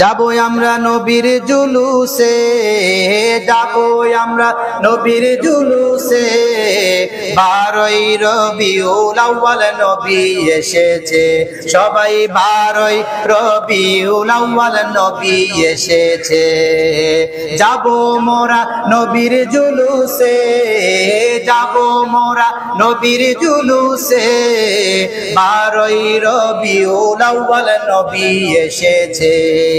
যাব আমরা নবীর জুলুসে, যাব আমরা নবীর জুলুসে। বারোই রবিউল আউয়াল নবী এসেছে, সবাই বারোই রবিউল আউয়াল নবী এসেছে। যাব মোরা নবীর জুলুসে, যাব মোরা নবীর জুলুসে। বারোই রবিউল আউয়াল নবী এসেছে।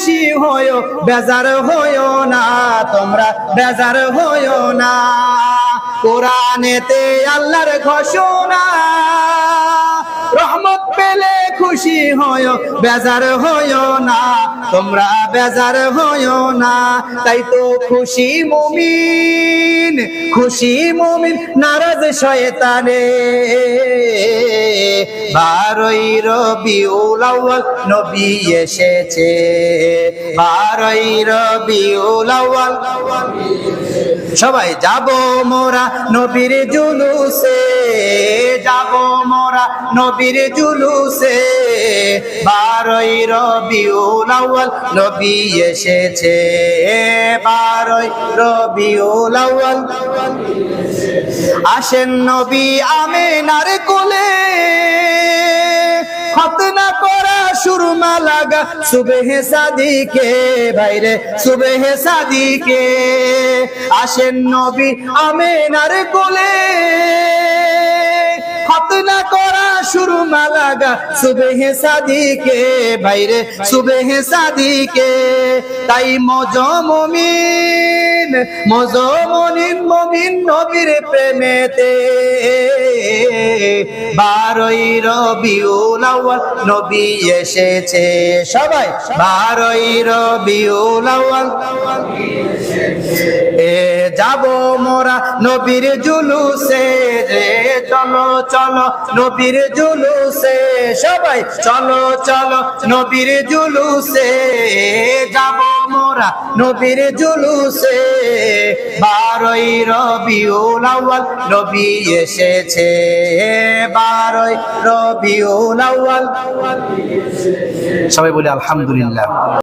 খুশি হয়ো বেজার হয়ো না তোমরা বেজার হয়ো না। কোরআনেতে আল্লাহর ঘোষণা খুশি হয়ো, বেজার হয়ো না, তোমরা বেজার হয়ো না। তাই তো খুশি মুমিন খুশি মুমিন, নারাজ শয়তানে। বারোই রবিউল আউয়াল নবী এসেছে। বারোই রবিউল আউয়াল সবাই যাব মোরা নবীর জুলুসে। নবীর জুলুসে বারোই রবিউল আউয়াল নবী এসেছে। বারোই রবিউল আউয়াল আসেন নবী আমেনার কোলে। খতনা করা সুরমা লাগা সুবেহে সাদিকে, বাইরে সুবেহে সাদিকে। আসেন নবী আমেনার কোলে। খতনা করা সুরমা লাগা সুবেহে সাদিকে বাইরে সুবেহে সাদিকে। তাই মজমমিন মজমনিন মমিন নবীর প্রেমেতে। বারোই রবিউল আউয়াল নবী এসেছে সবাই। বারোই রবিউল আউয়াল এ যাব মোরা নবীর জুলুসে রে। চলো চলো, নবীর জুলুসে। সবাই চলো চলো, নবীর জুলুসে। যাব মোরা নবীর জুলুসে। বারোই রবিউল আউয়াল নবী এসেছে। বারোই রবিউল আউয়াল। সবাই বলে আলহামদুলিল্লাহ।